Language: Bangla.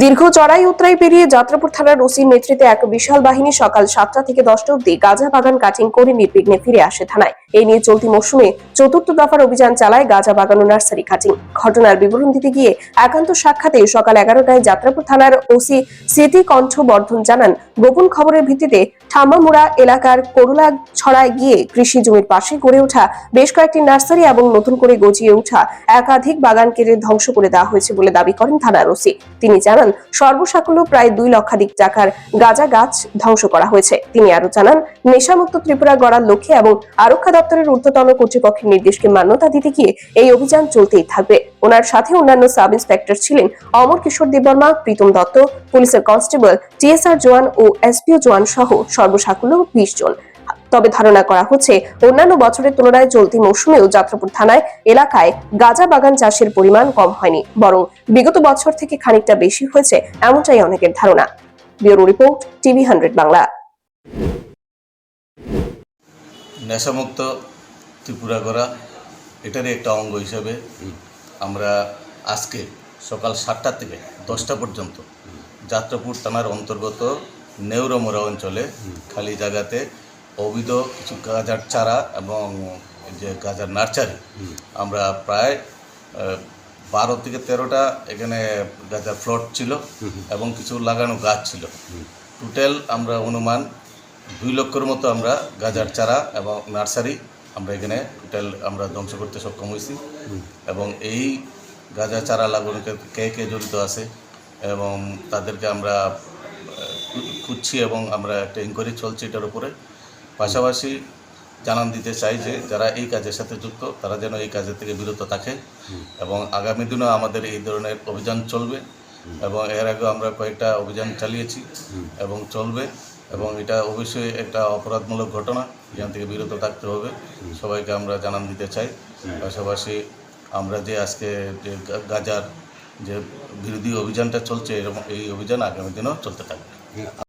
দীর্ঘ চড়াই উতরাই পেরিয়ে যাত্রাপুর থানার ওসির নেতৃত্বে এক বিশাল বাহিনী সকাল সাতটা থেকে দশটা অব্দি গাঁজা বাগান কাটিং করে নির্বিঘ্নে ফিরে আসে থানায়। এই নিয়ে চলতি মৌসুমে চতুর্থ দফার অভিযান চালায় গাঁজা বাগান ও নার্সারি কাটিং। ঘটনার বিবরণ দিতে গিয়ে একান্ত সাক্ষাতে সকাল এগারোটায় যাত্রাপুর থানার ওসি স্মৃতি কণ্ঠ বর্ধন জানান, গোপন খবরের ভিত্তিতে ঠাম্মামুড়া এলাকার করুলা ছড়ায় গিয়ে কৃষি জমির পাশে গড়ে ওঠা বেশ কয়েকটি নার্সারি এবং নতুন করে গজিয়ে ওঠা একাধিক বাগান কেটে ধ্বংস করে দেওয়া হয়েছে বলে দাবি করেন থানার ওসি। তিনি জানান সর্বসাকুল্য প্রায় দুই লক্ষাধিক টাকার গাঁজা গাছ ধ্বংস করা হয়েছে। তিনি আরও জানান, নেশামুক্ত ত্রিপুরা গড়ার লক্ষ্যে এবং আরক্ষা দপ্তরের ঊর্ধ্বতন কর্তৃপক্ষের নির্দেশকে মান্যতা দিতে গিয়ে এই অভিযান চলতেই থাকবে। ওনার সাথে অন্যান্য সাব ইন্সপেক্টর ছিলেন অমর কিশোর দেববর্মা, প্রীতম দত্ত, পুলিশের কনস্টেবল টিএসআর জওয়ান ও এসপিও জওয়ান সহ সর্বসাকুল্য বিশ জন। তবে ধারণা করা হচ্ছে, অন্যান্য বছরের তুলনায় চলতি মৌসুমেও যাত্রাপুর থানায় এলাকায় গাঁজা বাগান চাষের পরিমাণ কম হয়নি, বরং বিগত বছর থেকে খানিকটা বেশি হয়েছে এমনটাই অনেকের ধারণা। Bureau report, TV hundred Bangla. নেশামুক্ত Tripura করা এটারই একটা অঙ্গ হিসাবে আমরা আজকে সকাল সাতটা থেকে দশটা পর্যন্ত যাত্রাপুর থানার অন্তর্গত নেউরমোড়া অঞ্চলে খালি জায়গাতে অবৈধ কিছু গাজার চারা এবং যে গাজার নার্সারি আমরা প্রায় বারো থেকে তেরোটা এখানে গাজার প্লট ছিল এবং কিছু লাগানো গাছ ছিল। টোটাল আমরা অনুমান দুই লক্ষের মতো আমরা গাজার চারা এবং নার্সারি আমরা এখানে টোটাল আমরা ধ্বংস করতে সক্ষম হয়েছি। এবং এই গাজা চারা লাগানোকে কে কে জড়িত আছে এবং তাদেরকে আমরা খুঁজছি এবং আমরা একটা ইনকোয়ারি চলছে এটার উপরে। পাশাপাশি জানান দিতে চাই যে যারা এই কাজের সাথে যুক্ত, তারা যেন এই কাজের থেকে বিরত থাকে এবং আগামী দিনেও আমাদের এই ধরনের অভিযান চলবে এবং এর আগেও আমরা কয়েকটা অভিযান চালিয়েছি এবং চলবে এবং এটা অবশ্যই একটা অপরাধমূলক ঘটনা এখান থেকে বিরত থাকতে হবে। সবাইকে আমরা জানান দিতে চাই। পাশাপাশি আমরা যে আজকে যে গাজার যে বিরোধী অভিযানটা চলছে এরকম এই অভিযান আগামী দিনেও চলতে থাকবে।